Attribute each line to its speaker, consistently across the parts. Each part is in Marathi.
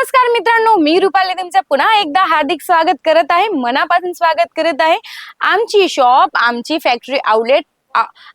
Speaker 1: नमस्कार मित्रांनो मी रुपाली तुमचं पुन्हा एकदा हार्दिक स्वागत करत आहे मनापासून स्वागत करत आहे. आमची शॉप आमची फॅक्टरी आउटलेट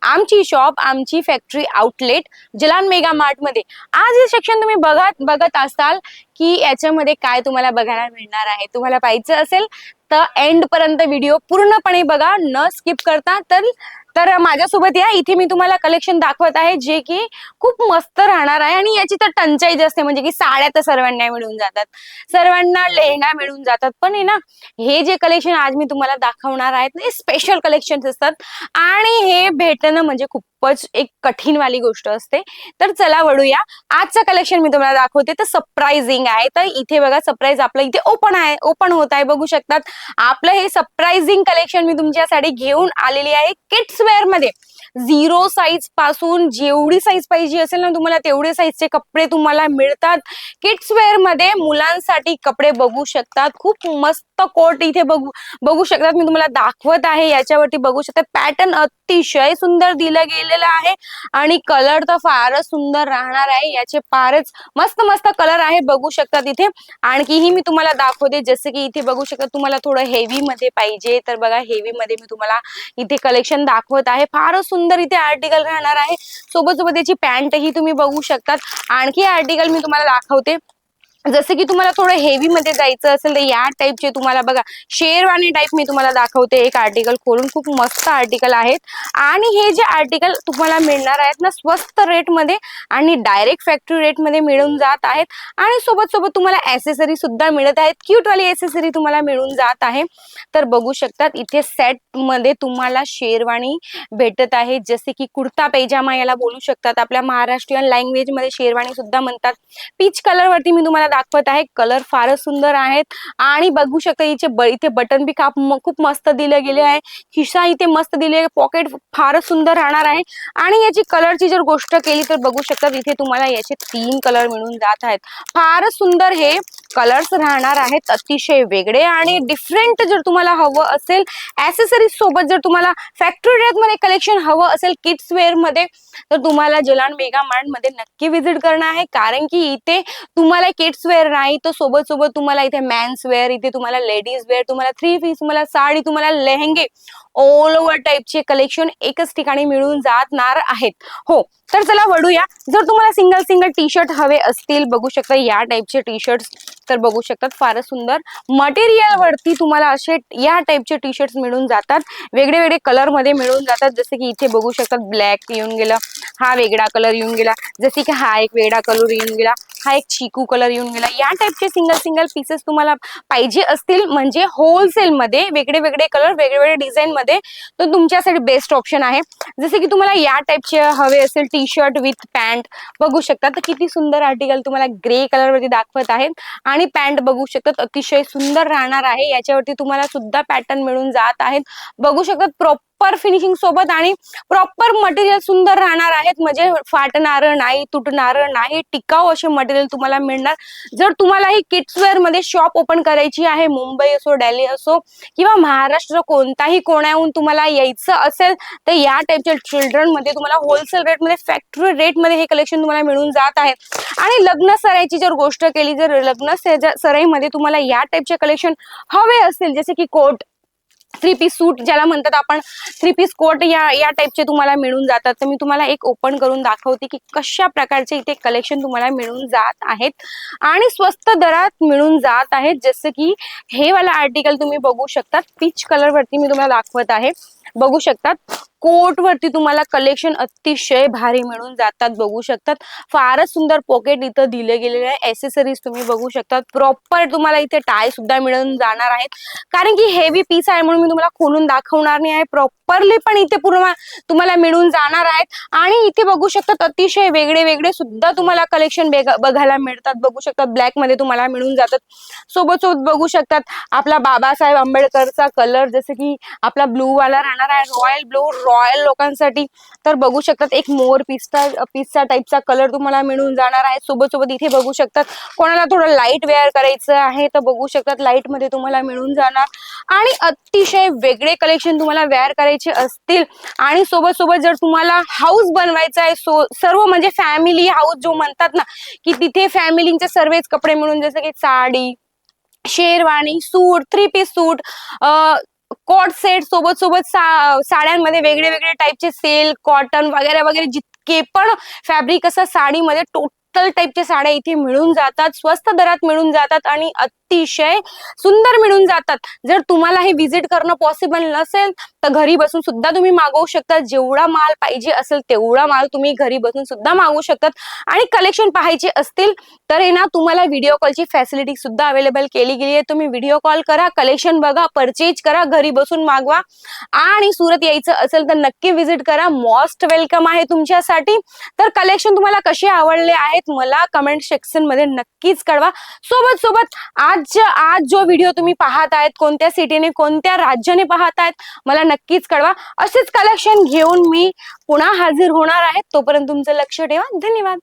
Speaker 1: आमची शॉप आमची फॅक्टरी आउटलेट जलान मेगा मार्टमध्ये. आज हे सेक्शन तुम्ही बघत बघत असाल की याच्यामध्ये काय तुम्हाला बघायला मिळणार आहे तुम्हाला पाहिजे असेल तर एंड पर्यंत व्हिडिओ पूर्णपणे बघा न स्किप करता तर तर माझ्यासोबत या. इथे मी तुम्हाला कलेक्शन दाखवत आहे जे की खूप मस्त राहणार आहे. आणि याची तर टंचाई असते म्हणजे की साड्या तर सर्वांना मिळून जातात. सर्वांना लेहंगा मिळून जातात. पण आहे ना हे जे कलेक्शन आज मी तुम्हाला दाखवणार आहेत हे स्पेशल कलेक्शन असतात. आणि हे भेटणं म्हणजे खूपच एक कठीण वाली गोष्ट असते. तर चला वळूया. आजचं कलेक्शन मी तुम्हाला दाखवते. तर सरप्राइझिंग आहे. तर इथे बघा सरप्राईज आपलं इथे ओपन आहे ओपन होत आहे. बघू शकतात. आपलं हे सरप्राइझिंग कलेक्शन मी तुमच्यासाठी घेऊन आलेली आहे. किड्स वेअरमध्ये. झिरो साईजपासून जेवढी साईज पाहिजे असेल ना तुम्हाला तेवढे साईजचे कपडे तुम्हाला मिळतात. किड्स वेअरमध्ये मुलांसाठी कपडे बघू शकतात. खूप मस्त कोट इथे बघू बघू शकतात. मी तुम्हाला दाखवत आहे याच्यावरती बघू शकतात पॅटर्न अतिशय सुंदर दिला गेलेलं आहे आणि कलर तर फारच सुंदर राहणार आहे. याचे फारच मस्त मस्त कलर आहे. बघू शकतात इथे आणखीही मी तुम्हाला दाखवते. जसं की इथे बघू शकता तुम्हाला थोडं हेवी मध्ये पाहिजे. तर बघा हेवी मध्ये मी तुम्हाला इथे कलेक्शन दाखवत आहे. फारच सुंदर इथे आर्टिकल राहणार आहे. सोबत सोबत याची पॅन्ट ही तुम्ही बघू शकतात. आणखी आर्टिकल मी तुम्हाला दाखवते. जसं की तुम्हाला थोडं हेवी मध्ये जायचं असेल तर या टाईपचे तुम्हाला बघा शेरवानी टाईप मी तुम्हाला दाखवते. एक आर्टिकल खोलून खूप मस्त आर्टिकल आहेत. आणि हे जे आर्टिकल तुम्हाला मिळणार आहेत ना स्वस्त रेटमध्ये आणि डायरेक्ट फॅक्टरी रेटमध्ये मिळून जात आहेत. आणि सोबत सोबत तुम्हाला ऍसेसरी सुद्धा मिळत आहेत. क्यूटवाली ॲसेसरी ऍसेसरी तुम्हाला मिळून जात आहे. तर बघू शकतात इथे सेटमध्ये तुम्हाला शेरवाणी भेटत आहे. जसे की कुर्ता पैजामा याला बोलू शकतात. आपल्या महाराष्ट्रीयन लँग्वेजमध्ये शेरवाणी सुद्धा म्हणतात. पीच कलरवरती मी तुम्हाला दाखवत आहे. कलर फारच सुंदर आहेत. आणि बघू शकता इथे ब- इथे बटन बी काप खूप मस्त दिले गेले आहे. खिसा इथे मस्त दिले पॉकेट फारच सुंदर राहणार आहे. आणि याची कलरची जर गोष्ट केली तर बघू शकतात इथे तुम्हाला याचे तीन कलर मिळून जात आहेत. फारच सुंदर हे. कलर्स राहणार आहेत अतिशय वेगळे आणि डिफरंट जर तुम्हाला हवं असेल ऍसेसरीज सोबत जर तुम्हाला फॅक्टरी मध्ये कलेक्शन हवं असेल किड्स वेअरमध्ये तर तुम्हाला जलान मेगा मार्टमध्ये नक्की व्हिजिट करणं आहे. कारण की इथे तुम्हाला किड्स वेअर नाही तर सोबत सोबत तुम्हाला इथे मॅन्स वेअर इथे तुम्हाला लेडीज वेअर तुम्हाला थ्री पीस तुम्हाला साडी तुम्हाला लेहंगे ऑल ओव्हर टाईपचे कलेक्शन एकच ठिकाणी मिळून जाणार आहेत. हो तर चला वडूया जर तुम्हाला सिंगल सिंगल टी शर्ट हवे असतील बघू शकता या टाईपचे टी शर्ट तर बघू शकतात. फारच सुंदर मटेरियल वरती तुम्हाला असे या टाईपचे टी शर्ट मिळून जातात. वेगळे वेगळे कलरमध्ये मिळून जातात. जसे की इथे बघू शकतात ब्लॅक येऊन गेला हा वेगळा कलर येऊन गेला. जसे की हा एक वेगळा कलर येऊन गेला. हा एक चिकू कलर येऊन गेला. या टाईपचे सिंगल सिंगल पीसेस तुम्हाला पाहिजे असतील. म्हणजे होलसेल मध्ये वेगळे वेगळे कलर वेगळे वेगळे डिझाईन मध्ये तर तुमच्यासाठी बेस्ट ऑप्शन आहे. जसे की तुम्हाला या टाईपचे हवे असेल टी शर्ट विथ पॅन्ट बघू शकता. तर किती सुंदर आर्टिकल तुम्हाला ग्रे कलरवरती दाखवत आहेत. आणि पॅन्ट बघू शकतात अतिशय सुंदर राहणार आहे. याच्यावरती तुम्हाला सुद्धा पॅटर्न मिळून जात आहेत. बघू शकतात प्रॉपर फिनिशिंग सोबत आणि प्रॉपर मटेरियल सुंदर राहणार आहेत. म्हणजे फाटणार नाही तुटणार नाही टिकाऊ असे मटेरियल तुम्हाला मिळणार. जर तुम्हाला ही मध्ये शॉप ओपन करायची आहे मुंबई असो डेली असो किंवा महाराष्ट्र कोणताही कोण्याहून तुम्हाला यायचं असेल तर या टाईपच्या चिल्ड्रनमध्ये तुम्हाला होलसेल रेटमध्ये फॅक्टरी रेटमध्ये हे कलेक्शन तुम्हाला मिळून जात आहे. आणि लग्न सराईची जर गोष्ट केली जर लग्न सराईमध्ये तुम्हाला या टाईपचे कलेक्शन हवे असतील जसे की कोट थ्री पीस सूट ज्याला म्हणतात आपण थ्री पीस कोट या या टाईपचे तुम्हाला मिळून जातात. तर मी तुम्हाला एक ओपन करून दाखवते की कशा प्रकारचे इथे कलेक्शन तुम्हाला मिळून जात आहेत आणि स्वस्त दरात मिळून जात आहेत. जसं की हे वाला आर्टिकल तुम्ही बघू शकतात. पीच कलर वरती मी तुम्हाला दाखवत आहे. बघू शकतात. कोट वरती तुम्हाला कलेक्शन अतिशय भारी मिळून जातात बघू शकतात. फारच सुंदर पॉकेट इथं दिले गेलेले आहे. एसेसरीज तुम्ही बघू शकतात. प्रॉपर तुम्हाला इथे टाय सुद्धा मिळून जाणार आहेत. कारण की हेवी पीस आहे म्हणून मी तुम्हाला खोलून दाखवणार नाही आहे. प्रॉपरली पण इथे पूर्ण तुम्हाला मिळून जाणार आहेत. आणि इथे बघू शकतात अतिशय वेगळे वेगळे सुद्धा तुम्हाला कलेक्शन बघायला मिळतात. बघू शकतात ब्लॅकमध्ये तुम्हाला मिळून जातात. सोबत सोबत बघू शकतात आपला बाबासाहेब आंबेडकरचा कलर जसं की आपला ब्लू वाला राहणार आहे. रॉयल ब्लू रॉयल लोकांसाठी तर बघू शकतात एक मोर पिस्ता पिस्ता टाईपचा कलर तुम्हाला मिळून जाणार आहे. सोबत सोबत इथे बघू शकतात कोणाला थोडं लाइट वेअर करायचं आहे तर बघू शकतात लाईटमध्ये तुम्हाला मिळून जाणार. आणि अतिशय वेगळे कलेक्शन तुम्हाला वेअर करायचे असतील. आणि सोबत सोबत जर तुम्हाला हाऊस बनवायचा आहे सो सर्व म्हणजे फॅमिली हाऊस जो म्हणतात ना की तिथे फॅमिलीचे सर्वच कपडे मिळून जसं की sari sherwani suit three piece suit coat set सोबत सोबत सा साड्यांमध्ये वेगळे वेगळे टाईपचे सिल्क कॉटन वगैरे वगैरे जितके पण फॅब्रिक असं साडीमध्ये टोटल टाईपच्या साड्या इथे मिळून जातात स्वस्त दरात मिळून जातात आणि अतिशय सुंदर मिळून जातात. जर तुम्हाला हे व्हिजिट करणं पॉसिबल नसेल तर घरी बसून सुद्धा तुम्ही मागवू शकता. जेवढा माल पाहिजे असेल तेवढा माल तुम्ही घरी बसून सुद्धा मागवू शकतात. आणि कलेक्शन पाहायचे असतील तर हे ना तुम्हाला व्हिडिओ कॉलची फॅसिलिटी सुद्धा अवेलेबल केली गेली आहे. तुम्ही व्हिडिओ कॉल करा कलेक्शन बघा परचेज करा घरी बसून मागवा. आणि सुरत यायचं असेल तर नक्की व्हिजिट करा. मोस्ट वेलकम आहे तुमच्यासाठी. तर कलेक्शन तुम्हाला कसे आवडले आहेत मला कमेंट सेक्शनमध्ये नक्कीच कळवा. सोबत सोबत आज आज आज जो व्हिडिओ तुम्ही पाहत आहेत कोणत्या सिटीने कोणत्या राज्याने पाहत आहेत मला नक्कीच कळवा. असेच कलेक्शन घेऊन मी पुन्हा हाजीर होणार आहे. तोपर्यंत तुमचं लक्ष ठेवा. धन्यवाद.